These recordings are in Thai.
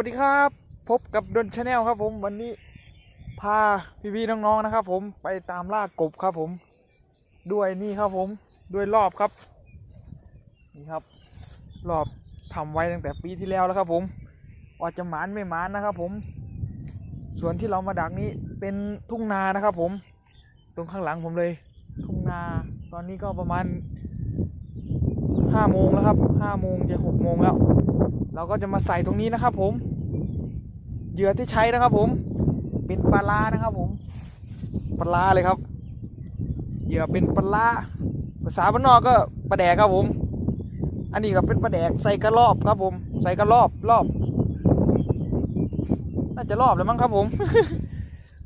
วัสดีครับ พบกับดนชาแนลครับผมวันนี้พาพี่ๆน้องๆนะครับ ผมไปตามล่ากบครับผม ด้วยนี่ครับผมด้วยรอบครับ นี่ครับ รอบทำไว้ตั้งแต่ปีที่แล้วแล้วครับผมว่าจะหมานไม่หมานนะครับ ผม ส่วนที่เรามาดักนี้เป็นทุ่งนานะครับ ผม ตรงข้างหลังผมเลย ทุ่งนา ตอนนี้ก็ประมาณห้าโมงแล้วครับห้าโมงจะหกโมงแล้ว เราก็จะมาใส่ตรงนี้นะครับผม เหยื่อที่ใช้นะครับ ผมเป็นปลานะครับ ผมปลาเลยครับ เหยื่อเป็นปลาภาษาบ้านนอกก็ปลาแดกครับผม อันนี้ก็เป็นปลาแดกใส่กระรอบครับผม ใส่กระรอบรอบ น่าจะรอบแล้วมั้งครับผม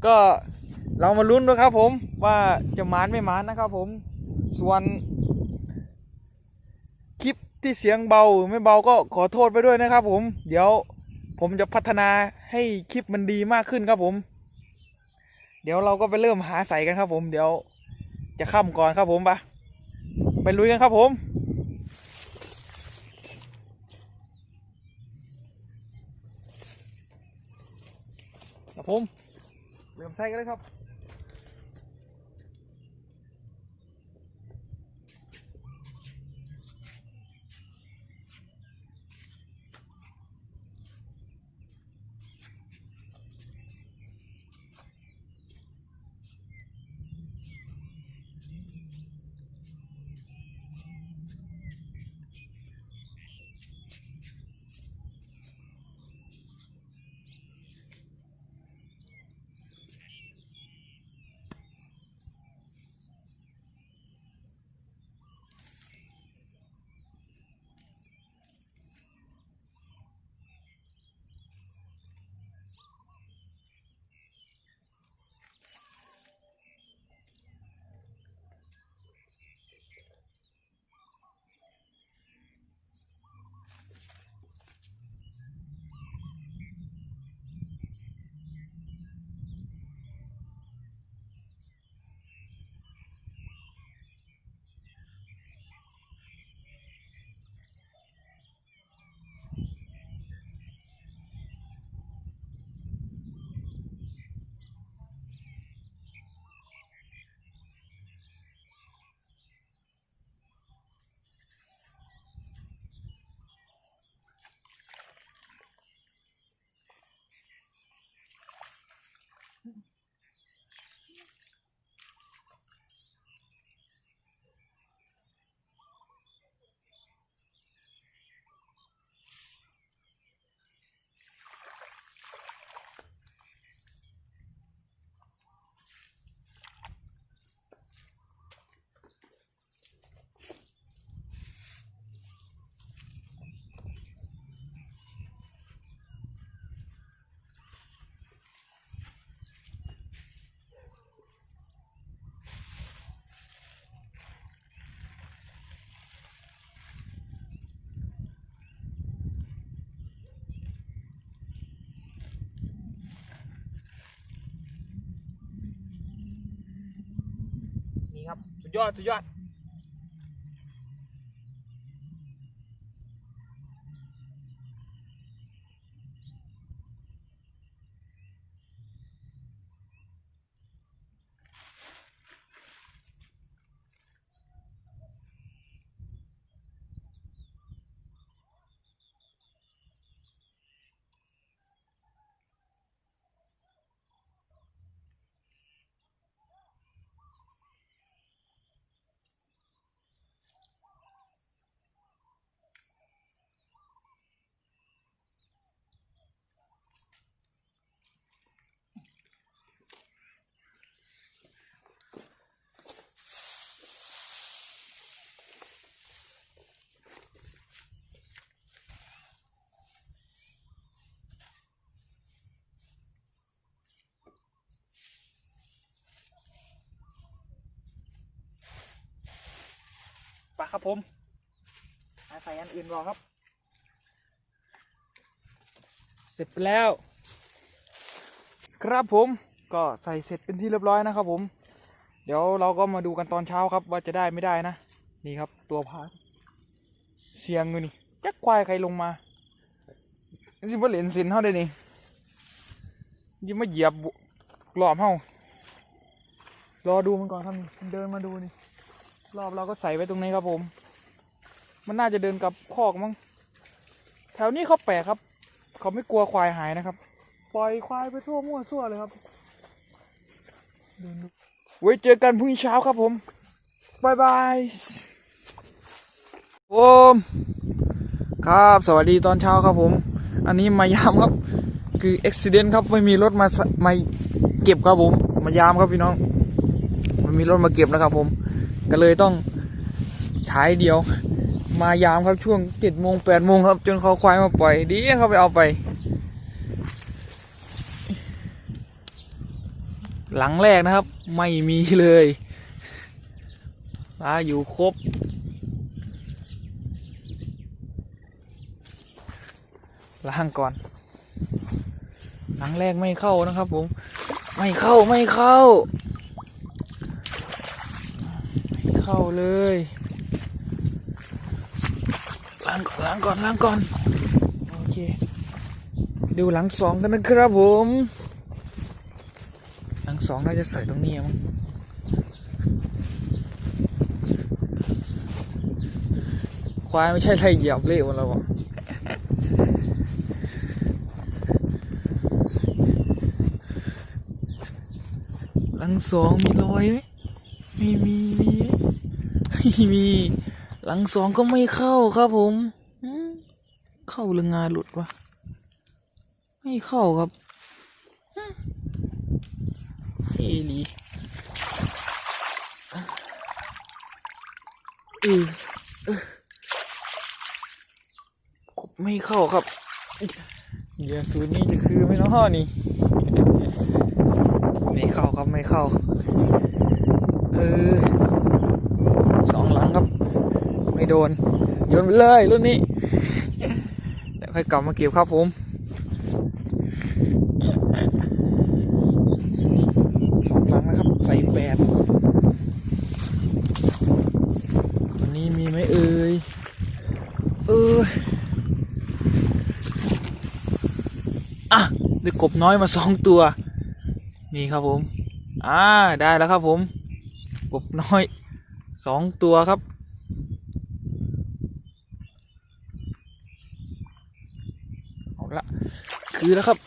ก็เรามาลุ้นด้วยครับผมว่าจะมานไม่มานนะครับผม ส่วน คลิปที่เสียงเบาหรือไม่เบาก็ขอโทษไปด้วยนะครับผม เดี๋ยว ผมจะพัฒนาให้คลิปมันดีมากขึ้นครับผม เดี๋ยวเราก็ไปเริ่มหาใส่กันครับผม เดี๋ยวจะค่ำก่อนครับผมปะไปลุยกันครับผมครับผม เริ่มใส่กันเลยครับ สุดยอด สุดยอด ครับผมหาใส่อันอื่นรอครับ เสร็จไปแล้ว ครับผมก็ใส่เสร็จเป็นที่เรียบร้อยนะครับผม เดี๋ยวเราก็มาดูกันตอนเช้าครับ ว่าจะได้ไม่ได้นะ นี่ครับตัวพาเสียงอยู่นี่จักควายใครลงมาจิมาเหรียญสินเท่าได้นี่ยิมาเหยียบบุกรอบเฮารอดูมันก่อนครับนี่มันเดินมาดูนี่ รอบเราก็ใส่ไว้ตรงนี้ครับผม มันน่าจะเดินกับคอกมั้ง แถวนี้เขาแปลกครับ เขาไม่กลัวควายหายนะครับ ปล่อยควายไปทั่วมั่วซั่วเลยครับเดินดูไว้เจอกันพรุ่งนี้เช้าครับผมบายบายผมครับสวัสดีตอนเช้าครับผม อันนี้มายามครับ คืออุบิเหตุครับไม่มีรถมามาเก็บครับผม มายามครับพี่น้องมันมีรถมาเก็บนะครับผม ก็เลยต้องใช้เดียว มายามครับช่วงเจ็ดโมงแปดโมงครับ จนเขาควายมาปล่อยดีเขาไปเอาไป หลังแรกนะครับ ไม่มีเลยปลาอยู่ครบล้างก่อน หลังแรกไม่เข้านะครับผม ไม่เข้าไม่เข้า ไม่ เข้าเลยล้างก่อนล้างก่อนล้างก่อนโอเคดูหลังสองกันนะครับผม หลังสองน่าจะใส่ตรงนี้มั้งควายไม่ใช่ไรเหยียบเละมันแล้วบอกหลังสองมีรอยไหมไม่มี ม่มี หลังสองก็ไม่เข้าครับผมเข้าหรืองานหลุดวะไม่เข้าครับเอลีเออเออกบไม่เข้าครับเยื่อสูนี้จะคือไม่น้อนี่ไม่เข้าครับไม่เข้า เออ สองหลังครับ ไม่โดนโยนไปเลยรุ่นนี้เดี๋ยวค่อยกลับมาเก็บครับผมสองครั้งนะครับใส่แปดตัวนี้มีไหมเอ่ยเอออะได้กบน้อยมาสองตัวนี่ครับผม อ่า ได้แล้วครับผม กบน้อย สองตัวครับ เอาละ คือแล้วครับ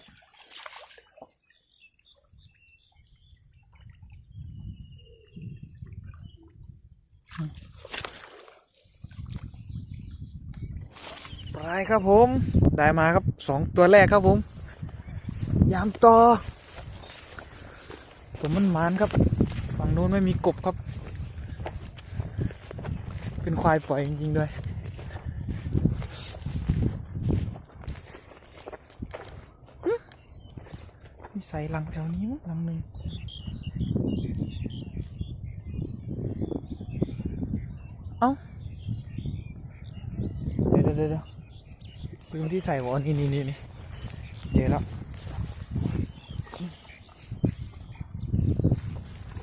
ปลายครับผม ได้มาครับสองตัวแรกครับผม ยามต่อผมมันมานครับ ฝั่งโน้นไม่มีกบครับ เป็นควายปล่อยจริงๆด้วย มีใส่หลังแถวนี้มั้งหลังหนึ่งเอ้า เดี๋ยวเดี๋ยวเดี๋ยวปืนที่ใส่วอนี่นี่นี่นี่เจอแล้ว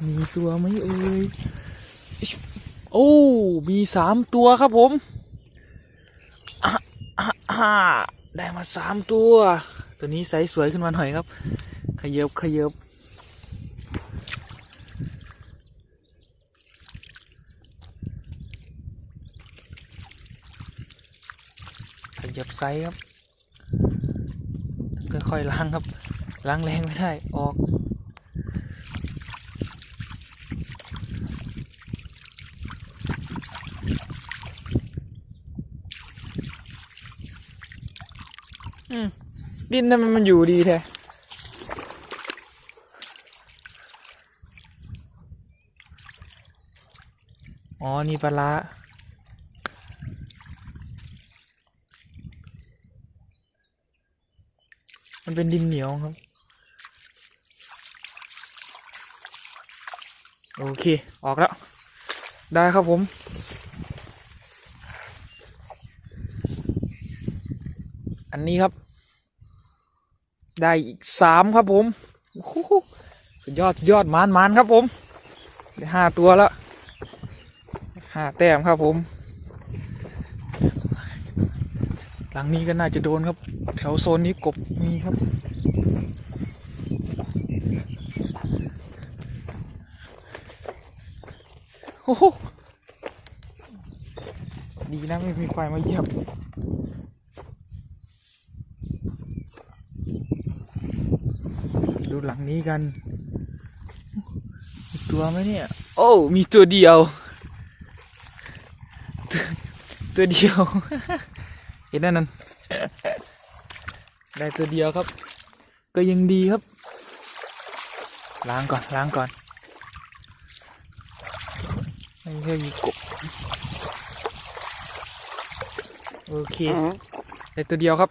มีตัวไหมเอ่ย โอ้ มีสามตัวครับผมได้มาสามตัว ตัวนี้ไซส์สวยขึ้นมาหน่อยครับ ขยบขยบขยับไซส์ครับ ค่อยๆล้างครับ ล้างแรงไม่ได้ ออก ดินทำไมมันอยู่ดีแท้อ๋อ นี่ปลามันเป็นดินเหนียวครับ โอเค ออกแล้ว ได้ครับผมอันนี้ครับ ได้อีกสามครับผมสุดยอดสุดยอดมานมานครับผมได้ห้าตัวแล้วห้าแต้มครับผม หลังนี้ก็น่าจะโดนครับ แถวโซนนี้กบมีครับโอ้โหดีนะไม่มีควายมาเหยียบ หลังนี้กันมีตัวไหมเนี่ย โอ้ มีตัวเดียวตัวตัวเดียว เห็นนั่นนั่นได้ตัวเดียวครับ ก็ยังดีครับ ล้างก่อนล้างก่อนไม่ใช่มีกบโอเคได้ตัวเดียวครับ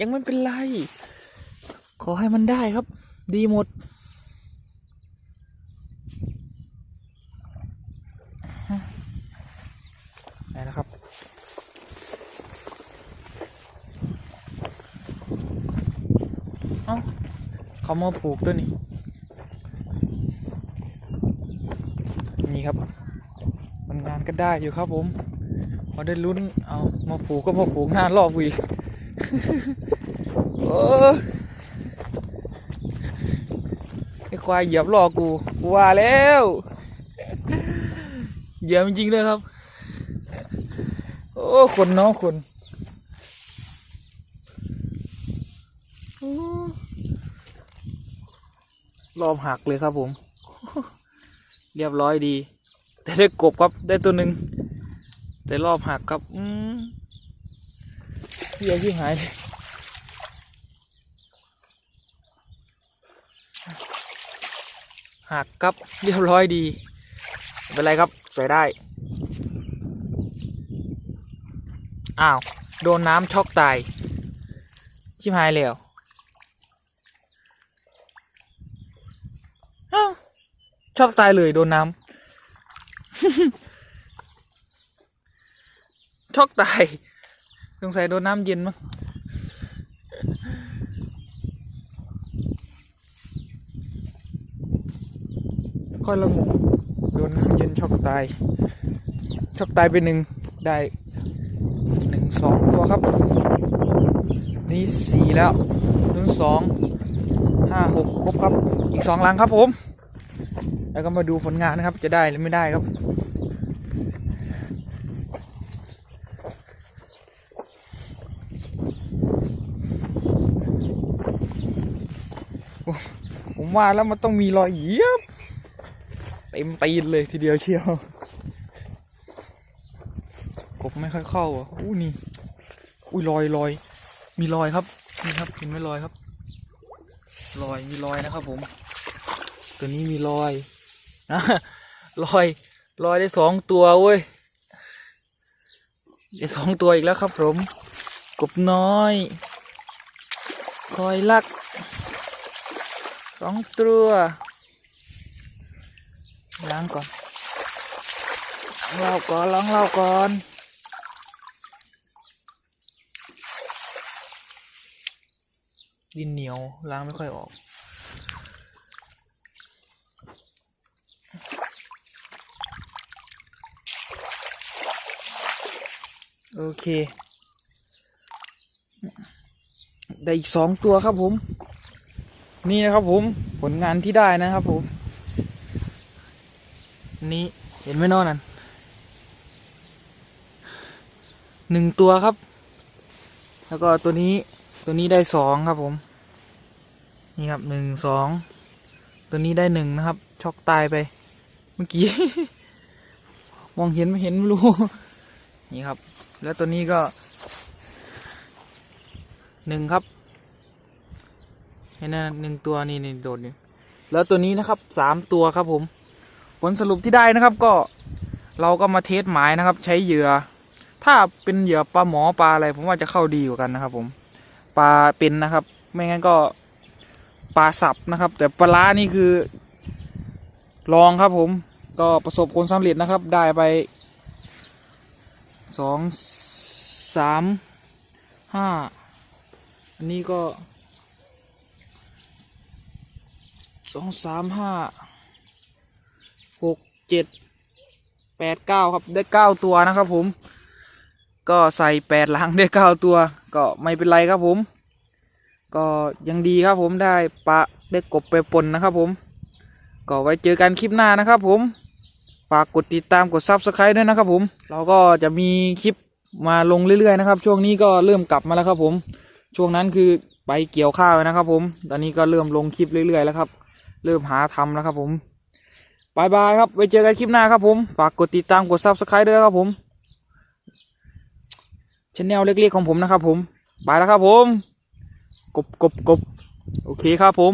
ยังไม่เป็นไร ขอให้มันได้ครับ ดีหมดไหนนะครับ เอ้า เขามาผูกตัวนี้ นี่ครับ มันงานก็ได้อยู่ครับผมพอได้ลุ้น เอา มาผูกก็มาผูกหน้ารอบอีก โอ้ไอ้ ควายเหยียบล้อกูกูว่าแล้วเหยียบจริงเลยครับ โอ้คนเนาะคนรอบหักเลยครับผม เรียบร้อยดี แต่ได้กบครับได้ตัวหนึ่งแต่รอบหักครับอืมเฮียที่หายเลย หักครับเรียบร้อยดีไม่เป็นไรครับใส่ได้ อ้าว โดนน้ำช็อกตาย ชิบหายแล้วอ้าวช็อกตายเลยโดนน้ำช็อกตาย สงสัยโดนน้ำเย็นมั้ง ค่อยละงงโดนน้ำเย็นช็อกตายช็อกตายไปหนึ่งได้หนึ่งสองตัวครับ นี่สี่แล้วนุ่นสองห้าหกครบครับ อีกสองลังครับผม แล้วก็มาดูผลงานนะครับ จะได้หรือไม่ได้ครับผมว่าแล้วมันต้องมีรอยเหยียบ เต็มตีนเลยทีเดียวเชียวกบไม่ค่อยเข้าอะอู้นี่อุ้ยรอยรอยมีรอยครับนี่ครับเห็นไหมรอยครับรอยมีรอยนะครับ ผม ตัวนี้มีรอยนะรอยรอยได้สองตัวเว้ยได้สองตัวอีกแล้วครับผม กบน้อยคอยลักสองตัว ล้างก่อนล้างเราก่อนล้างเราก่อนดินเหนียวล้างไม่ค่อยออกโอเค ได้อีกสองตัวครับผม นี่นะครับผมผลงานที่ได้นะครับผม นี่เห็นไหมเนอนั่นหนึ่งตัวครับ แล้วก็ตัวนี้ตัวนี้ได้สองครับผม นี่ครับหนึ่งสองตัวนี้ได้หนึ่งนะครับ ช็อกตายไป เมื่อกี้ มองเห็นไม่เห็นไม่รู้ นี่ครับ แล้วตัวนี้ก็หนึ่งครับเห็นนะหนึ่งตัวนี่นี่โดดนี่แล้วตัวนี้นะครับสามตัวครับผม ผลสรุปที่ได้นะครับก็เราก็มาเทสหมายนะครับ ใช้เหยื่อ ถ้าเป็นเหยื่อปลาหมอปลาอะไร ผมว่าจะเข้าดีกว่ากันนะครับ ผมปลาเป็นนะครับ ไม่งั้นก็ปลาสับนะครับ แต่ปลาร้านี่คือ ลองครับ ผมก็ประสบผลสำเร็จนะครับ ได้ไปสองสามห้าอันนี้ก็สองสามห้า หกเจ็ดแปดเก้าครับได้เก้าตัวนะครับผม ก็ใส่แปดลังได้เก้าตัว ก็ไม่เป็นไรครับผม ก็ยังดีครับผมได้ปลาได้กบไปปนนะครับผม ก็ไว้เจอกันคลิปหน้านะครับผม ฝากกดติดตามกดซับสไครต์ด้วยนะครับผม เราก็จะมีคลิปมาลงเรื่อยๆนะครับ ช่วงนี้ก็เริ่มกลับมาแล้วครับผม ช่วงนั้นคือไปเกี่ยวข้าวนะครับผม ตอนนี้ก็เริ่มลงคลิปเรื่อยๆแล้วครับ เริ่มหาทำแล้วครับผม บายบายครับ ไว้เจอกันคลิปหน้าครับผม ฝากกดติดตามกดซับสไครต์ด้วยครับผมชแนลเล็กๆของผมนะครับผม ไปแล้วครับผม กบกบกบโอเคครับผม